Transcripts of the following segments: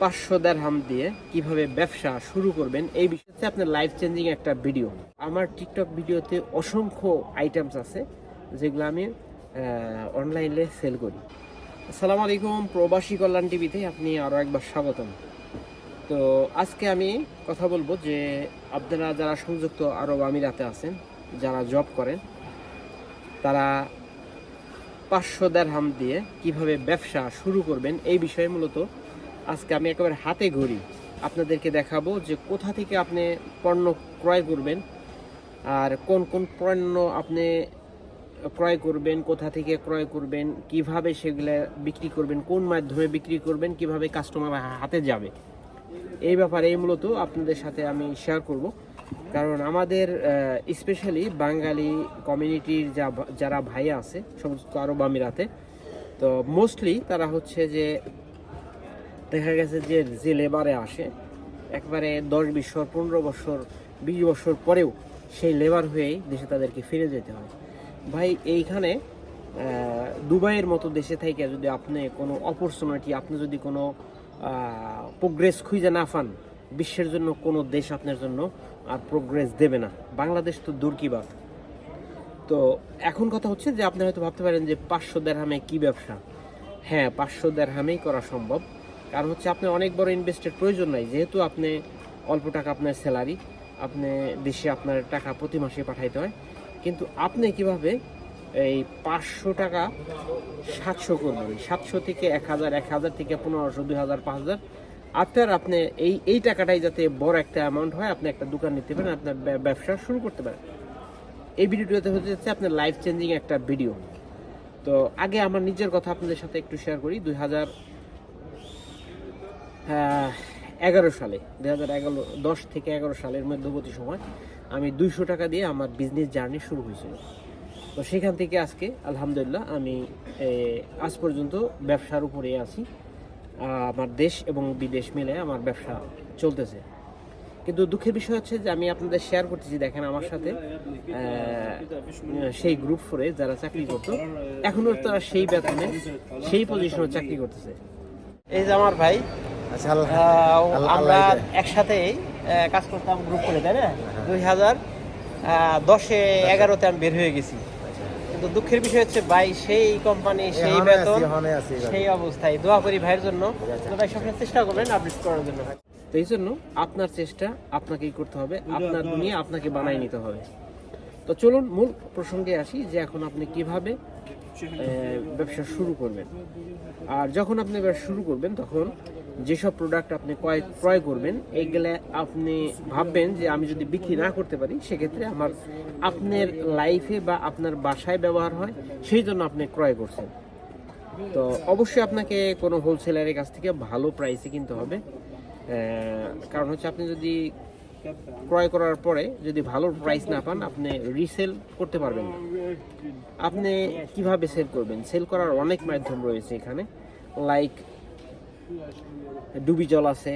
পাঁচশো হাম দিয়ে কীভাবে ব্যবসা শুরু করবেন, এই বিষয়ে আপনার লাইফ চেঞ্জিং একটা ভিডিও আমার টিকটক ভিডিওতে অসংখ্য আইটেমস আছে, যেগুলো আমি অনলাইনে সেল করি। আসসালামু আলাইকুম, প্রবাসী কল্যাণ টিভিতে আপনি আরও একবার স্বাগতম। তো আজকে আমি কথা বলব যে, আপনারা যারা সংযুক্ত আরব আমিরাতে আছেন, যারা জব করেন, তারা পাঁচশো হাম দিয়ে কীভাবে ব্যবসা শুরু করবেন, এই বিষয়ে মূলত আজকে আমি একেবারে হাতে ঘড়ি। আপনাদেরকে দেখাবো যে কোথা থেকে আপনি পণ্য ক্রয় করবেন আর কোন কোন পণ্য আপনি ক্রয় করবেন, কোথা থেকে ক্রয় করবেন, কীভাবে সেগুলো বিক্রি করবেন, কোন মাধ্যমে বিক্রি করবেন, কীভাবে কাস্টমার হাতে যাবে। এই ব্যাপারে মূলত আপনাদের সাথে আমি শেয়ার করব। কারণ আমাদের স্পেশালি বাঙালি কমিউনিটির যা যারা ভাই আছে, সমস্ত আরব আমিরাতে, তো মোস্টলি তারা হচ্ছে যে দেখা গেছে যে যে লেবারে আসে, একবারে দশ বছর, পনেরো বছর, বিশ বছর পরেও সেই লেবার হয়েই দেশে তাদেরকে ফিরে যেতে হয়। ভাই, এইখানে দুবাইয়ের মতো দেশে থেকে যদি আপনি কোনো অপরচুনিটি আপনি যদি কোনো প্রোগ্রেস খুঁজে না পান, বিশ্বের জন্য কোনো দেশ আপনার জন্য আর প্রোগ্রেস দেবে না। বাংলাদেশ তো দূর কি বাত তো এখন কথা হচ্ছে যে আপনি হয়তো ভাবতে পারেন যে পাঁচশো দেড়হামে কি ব্যবসা? হ্যাঁ পাঁচশো দেড়হামেই করা সম্ভব। কারণ হচ্ছে আপনার অনেক বড় ইনভেস্টের প্রয়োজন নাই। যেহেতু আপনি অল্প টাকা আপনার স্যালারি আপনি দেশে আপনার টাকা প্রতি মাসে পাঠাইতে হয়। কিন্তু আপনি কীভাবে এই পাঁচশো টাকা সাতশো করবেন? সাতশো থেকে এক হাজার এক হাজার থেকে পনেরোশো, দুই হাজার, পাঁচ হাজার। আপনার আপনি এই এই টাকাটাই যাতে বড় একটা অ্যামাউন্ট হয়, আপনি একটা দোকান নিতে পারেন, আপনার ব্যব- ব্যবসা শুরু করতে পারেন। এই ভিডিওটাতে হতে যাচ্ছে আপনার লাইফ চেঞ্জিং একটা ভিডিও তো আগে আমার নিজের কথা আপনাদের সাথে একটু শেয়ার করি। দুই হাজার এগারো সালে, দুই হাজার এগারো, দশ থেকে এগারো সালের মধ্যবর্তী সময় আমি দুইশো টাকা দিয়ে আমার বিজনেস জার্নি শুরু হয়েছিল। তো সেখান থেকে আজকে, আলহামদুলিল্লাহ, আমি আজ পর্যন্ত ব্যবসার উপরে আছি। আমার দেশ এবং বিদেশ মিলে আমার ব্যবসা চলতেছে। কিন্তু দুঃখের বিষয় হচ্ছে যে আমি আপনাদের শেয়ার করতেছি, দেখেন আমার সাথে সেই গ্রুপ ফোরে যারা চাকরি করতো এখনও তারা সেই বেতনে, সেই পজিশনে চাকরি করতেছে। এই যে আমার ভাই আচ্ছা আমরা কাজ করতাম গ্রুপ করে তাই না? দুই হাজার দশে এগারোতে আমি বের হয়ে গেছি। কিন্তু দুঃখের বিষয় হচ্ছে ভাই সেই কোম্পানি সেই বেতন। সেই অবস্থায়। দোয়া করি ভাইয়ের জন্য। ভাই সবসময় চেষ্টা করবেন আপডেট করার জন্য। তো এই জন্য আপনার চেষ্টা আপনাকেই করতে হবে। আপনার দুনিয়া আপনাকে বানাই নিতে হবে। তো চলুন মূল প্রসঙ্গে আসি যে এখন আপনি কীভাবে ব্যবসা শুরু করবেন। আর যখন আপনি ব্যবসা শুরু করবেন, তখন যেসব প্রোডাক্ট আপনি ক্রয় ক্রয় করবেন এইগুলা আপনি ভাববেন যে আমি যদি বিক্রি না করতে পারি, সেক্ষেত্রে আমার আপনার লাইফে বা আপনার বাসায় ব্যবহার হয়, সেই জন্য আপনি ক্রয় করছেন। তো অবশ্যই আপনাকে কোনো হোলসেলারের কাছ থেকে ভালো প্রাইসে কিনতে হবে। কারণ হচ্ছে আপনি যদি ক্রয় করার পরে যদি ভালো প্রাইস না পান, আপনি রিসেল করতে পারবেন না। আপনি কীভাবে সেল করবেন? সেল করার অনেক মাধ্যম রয়েছে এখানে। লাইক ডুবি জল আছে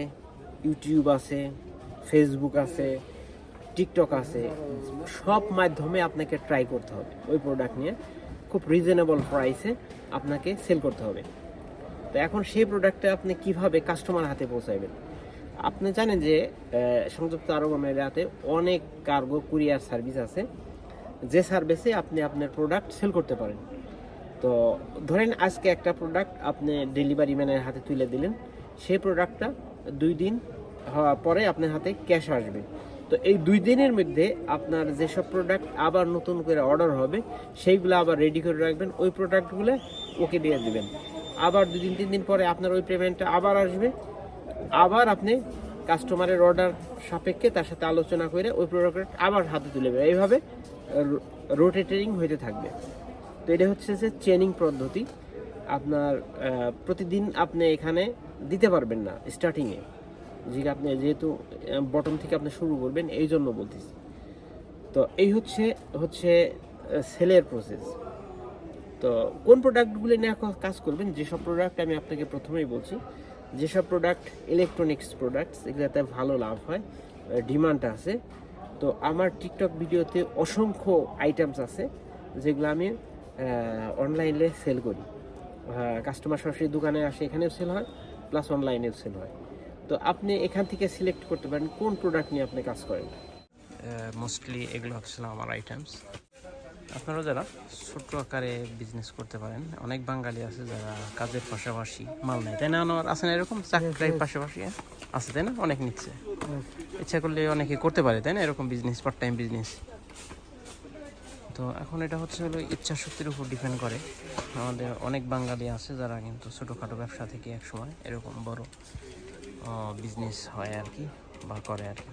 ইউটিউব আছে ফেসবুক আছে টিকটক আছে। সব মাধ্যমে আপনাকে ট্রাই করতে হবে। ওই প্রোডাক্ট নিয়ে খুব রিজনেবল প্রাইসে আপনাকে সেল করতে হবে। তো এখন সেই প্রোডাক্টটা আপনি কীভাবে কাস্টমার হাতে পৌঁছাবেন আপনি জানেন যে সংযুক্ত আরব আমিরাতে অনেক কার্গো, কুরিয়ার সার্ভিস আছে। যে সার্ভিসে আপনি আপনার প্রোডাক্ট সেল করতে পারেন। তো ধরেন আজকে একটা প্রোডাক্ট আপনি ডেলিভারি ম্যানের হাতে তুলে দিলেন। সেই প্রোডাক্টটা দুই দিন হওয়ার পরে আপনার হাতে ক্যাশ আসবে। তো এই দুই দিনের মধ্যে আপনার যেসব প্রোডাক্ট আবার নতুন করে অর্ডার হবে, সেইগুলো আবার রেডি করে রাখবেন। ওই প্রোডাক্টগুলো ওকে দিয়ে দেবেন। আবার দুই দিন, তিন দিন পরে আপনার ওই পেমেন্টটা আবার আসবে। আবার আপনি কাস্টমারের অর্ডার সাপেক্ষে তার সাথে আলোচনা করে ওই প্রোডাক্ট আবার হাতে তুলে দেবে এইভাবে রোটেটারিং হইতে থাকবে। তো এটা হচ্ছে যে চেনিং পদ্ধতি। আপনার প্রতিদিন আপনি এখানে দিতে পারবেন না স্টার্টিংয়ে যে আপনি যেহেতু বটম থেকে আপনি শুরু করবেন, এই জন্য বলতেছি। তো এই হচ্ছে হচ্ছে সেলের প্রসেস তো কোন প্রোডাক্টগুলি নিয়ে কাজ করবেন, যেসব প্রোডাক্ট আমি আপনাকে প্রথমেই বলছি যেসব প্রোডাক্ট ইলেকট্রনিক্স প্রোডাক্টস এগুলোতে ভালো লাভ হয় ডিমান্ড আছে। তো আমার টিকটক ভিডিওতে অসংখ্য আইটেমস আছে, যেগুলো আমি অনলাইনে সেল করি। কাস্টমার সরাসরি দোকানে আসে, এখানেও সেল হয় প্লাস অনলাইনেও সেল হয়। তো আপনি এখান থেকে সিলেক্ট করতে পারেন কোন প্রোডাক্ট নিয়ে আপনি কাজ করেন। মোস্টলি এগুলো হচ্ছিল আমার আইটেমস আপনারা যারা ছোট আকারে বিজনেস করতে পারেন অনেক বাঙালি আছে যারা কাজের পাশাপাশি মাল নেয় তাই না আছে না এরকম? চাকরির পাশাপাশি আছে তাই না? অনেক নিচ্ছে। ইচ্ছা করলে অনেকে করতে পারে তাই না এরকম বিজনেস পার্ট টাইম বিজনেস তো এখন এটা হচ্ছে হলো ইচ্ছা শক্তির উপর ডিপেন্ড করে। আমাদের অনেক বাঙালি আছে যারা কিন্তু ছোটোখাটো ব্যবসা থেকে এক সময় এরকম বড় বিজনেস হয় আর কি বা করে আর কি।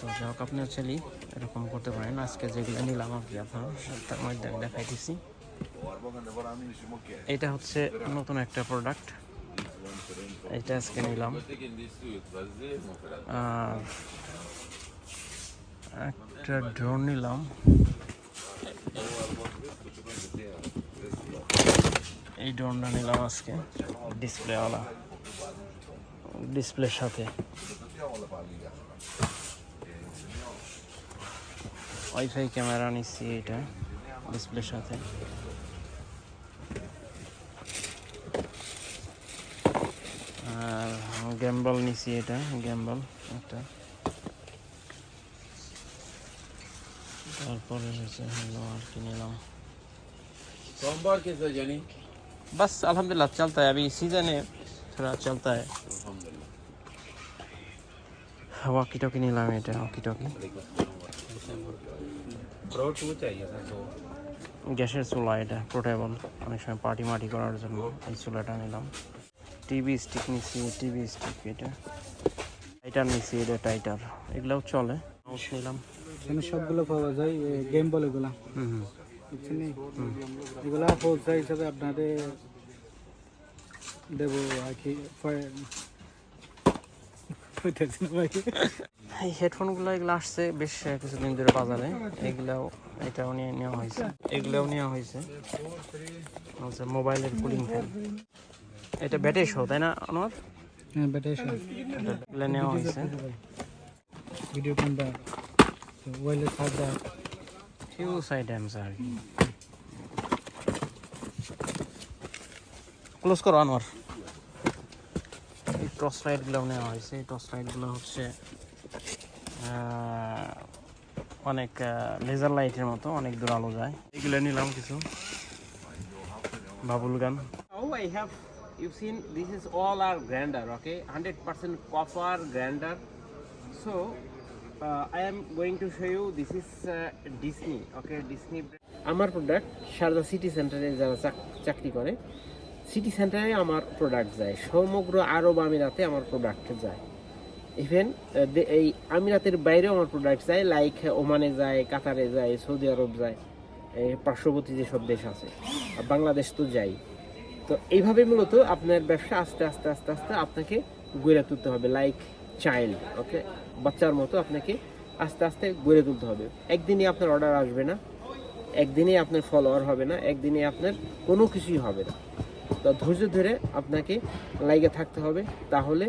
তো যাই আপনি চাইলে এরকম করতে পারেন। আজকে যেগুলো নিলাম আর কি আপনার, তার মধ্যে আমি দেখাই দিচ্ছি এটা হচ্ছে নতুন একটা প্রোডাক্ট এটা আজকে নিলাম। একটা ড্রোন নিলাম। এই ড্রোনটা নিলাম আজকে ডিসপ্লেওয়ালা ডিসপ্লের সাথে। ওয়াইফাই ক্যামেরা নিচ্ছি এটা ডিসপ্লের সাথে আর গ্যাম্বল নিচ্ছি এটা গ্যাম্বল একটা তারপরে হচ্ছে হলো আর কি নিলাম सोमवार के तो जानी बस अल्हम्दुलिल्लाह चलता है अभी सीज़न है थोड़ा चलता है वॉकी टॉकी নিলাম এটা ওয়াকি টকি গ্যাসের চুলা এটা পোর্টেবল অনেক সময় পার্টি মাটি করার জন্য এই চুলাটা নিলাম। টিভি স্টিক নিচ্ছি টিভি স্টিক এটা। টাইটার নিচ্ছি এটা টাইটার এগুলাও চলে। নিলাম। এখানে সবগুলো পাওয়া যায় গেম বল এগুলো। হুম এগুলা হিসাবে আপনাদের দেবো আর কি? এই হেডফোনগুলো এগুলো আসছে বেশ কিছুদিন ধরে বাজারে। এগুলাও এটাও নিয়ে নেওয়া হয়েছে। এগুলাও নেওয়া হয়েছে। আচ্ছা মোবাইলের কুলিং ফ্যান এটা ব্যাটারি সহ তাই না আমার হ্যাঁ বেটা এসো এগুলো নেওয়া হয়েছে। Video camera wireless charger huge items আর কি। ক্লোজ করো আনোয়ার এই টর্চ লাইটগুলো নেওয়া হয়েছে। এই টর্চ লাইটগুলো হচ্ছে অনেক লেজার লাইটের মতো অনেক দূর আলো যায় এগুলো নিলাম কিছু বাবুল গান I have. You've seen this is all our grinder, okay? 100% copper grinder. So, uh, I am going to show you. This is uh, Disney, okay? Disney. আমার প্রোডাক্ট সারদা সিটি সেন্টারে যারা চাক- চাকরি করে সিটি সেন্টারে আমার প্রোডাক্ট যায় সমগ্র আরব আমিরাতে আমার প্রোডাক্ট যায় ইভেন এই আমিরাতের বাইরেও আমার প্রোডাক্ট যায় লাইক ওমানে যায়, কাতারে যায়, সৌদি আরব যায়, এই পার্শ্ববর্তী যেসব দেশ আছে বাংলাদেশ তো যাই। তো এইভাবে মূলত আপনার ব্যবসা আস্তে আস্তে আস্তে আস্তে আপনাকে গড়ে তুলতে হবে লাইক চাইল্ড ওকে বাচ্চার মতো আপনাকে আস্তে আস্তে গড়ে তুলতে হবে। একদিনই আপনার অর্ডার আসবে না একদিনে আপনার ফলোয়ার হবে না একদিনে আপনার কোনো কিছুই হবে না। তো ধৈর্য ধরে আপনাকে লাইগে থাকতে হবে, তাহলে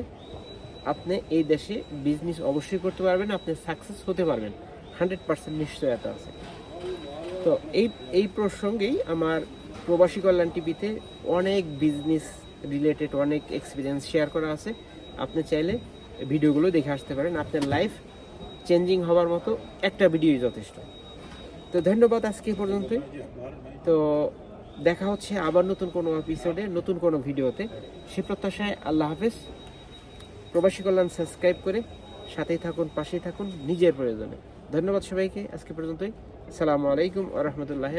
আপনি এই দেশে বিজনেস অবশ্যই করতে পারবেন, আপনি সাকসেস হতে পারবেন। হান্ড্রেড পার্সেন্ট নিশ্চয়তা আছে। তো এই এই প্রসঙ্গেই আমার প্রবাসী কল্যাণ টিভিতে অনেক বিজনেস রিলেটেড অনেক এক্সপিরিয়েন্স শেয়ার করা আছে। আপনি চাইলে ভিডিওগুলো দেখে আসতে পারেন। আপনার লাইফ চেঞ্জিং হওয়ার মতো একটা ভিডিওই যথেষ্ট। তো ধন্যবাদ আজকে এই পর্যন্তই। তো দেখা হচ্ছে আবার নতুন কোনো এপিসোডে নতুন কোনো ভিডিওতে। সে প্রত্যাশায় আল্লাহ হাফেজ। প্রবাসী কল্যাণ সাবস্ক্রাইব করে সাথেই থাকুন, পাশেই থাকুন, নিজের প্রয়োজনে। ধন্যবাদ সবাইকে, আজকে পর্যন্তই। আসসালামু আলাইকুম আ রহমতুল্লাহ